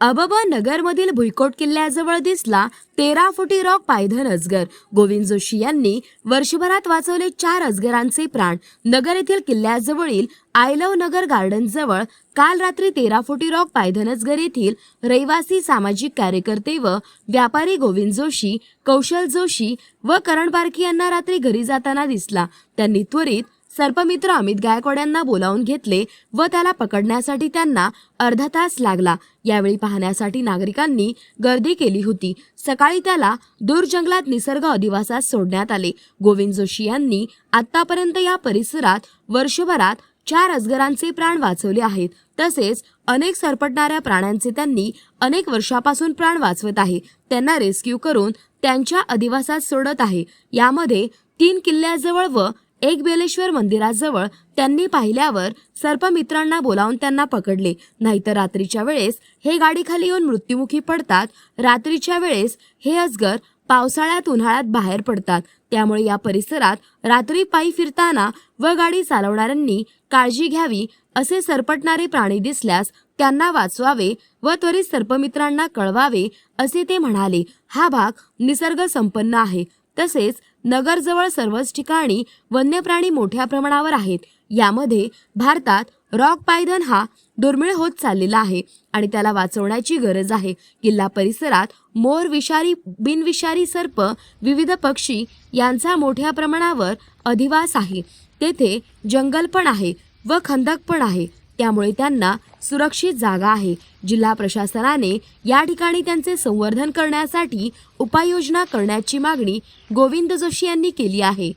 अबबा नगरमधील भुईकोट किल्ल्याजवळ दिसला तेरा फुटी रॉक पायधन अजगर. गोविंद जोशी यांनी वर्षभरात वाचवले चार अजगरांचे प्राण. नगर येथील किल्ल्याजवळील आयलव नगर गार्डन जवळ काल रात्री तेरा फुटी रॉक पायधन अजगर येथील रहिवासी सामाजिक कार्यकर्ते व व्यापारी गोविंद जोशी कौशल जोशी व करण पारखी यांना रात्री घरी जाताना दिसला. त्यांनी त्वरित सर्पमित्र अमित गायकवाड यांना बोलावून घेतले व त्याला पकडण्यासाठी त्यांना अर्धा तास लागला. यावेळी पाहण्यासाठी नागरिकांनी गर्दी केली होती. सकाळी त्याला दूर जंगलात निसर्ग अधिवासात सोडण्यात आले. गोविंद जोशी यांनी आतापर्यंत या परिसरात वर्षभरात चार अजगरांचे प्राण वाचवले आहेत. तसेच अनेक सरपटणाऱ्या प्राण्यांचे त्यांनी अनेक वर्षापासून प्राण वाचवत आहे. त्यांना रेस्क्यू करून त्यांच्या अधिवासात सोडत आहे. यामध्ये तीन किल्ल्याजवळ व एक बेलेश्वर मंदिराजवळ त्यांनी पाहिल्यावर सर्पमित्रांना बोलावून त्यांना पकडले. नाहीतर रात्रीच्या वेळेस हे गाडीखाली येऊन मृत्युमुखी पडतात. रात्रीच्या वेळेस हे अजगर पावसाळ्यात उन्हाळ्यात बाहेर पडतात. त्यामुळे या परिसरात रात्री पायी फिरताना व गाडी चालवणाऱ्यांनी काळजी घ्यावी असे सरपटणारे प्राणी दिसल्यास त्यांना वाचवावे व त्वरित सर्पमित्रांना कळवावे असे ते म्हणाले. हा भाग निसर्ग संपन्न आहे. तसेच नगरजवळ सर्वच ठिकाणी वन्यप्राणी मोठ्या प्रमाणावर आहेत. यामध्ये भारतात रॉक पायधन हा दुर्मिळ होत चाललेला आहे आणि त्याला वाचवण्याची गरज आहे. किल्ला परिसरात मोर विषारी बिनविषारी सर्प विविध पक्षी यांचा मोठ्या प्रमाणावर अधिवास आहे. तेथे जंगल पण आहे व खंदक पण आहे. त्यामुळे त्यांना सुरक्षित जागा आहे. जिल्हा प्रशासनाने या ठिकाणी त्यांचे संवर्धन करण्यासाठी उपाययोजना करण्याची मागणी गोविंद जोशी यांनी केली आहे.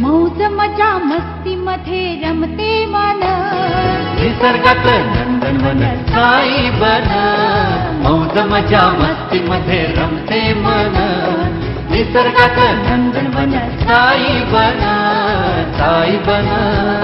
मौज मजा मस्ती मध्ये रमते मन. निसर्गात नंदनवन साई बन. मौज मजा मस्ती मध्ये रमते मन. निसर्गात नंदनवन साई बन. साई बन.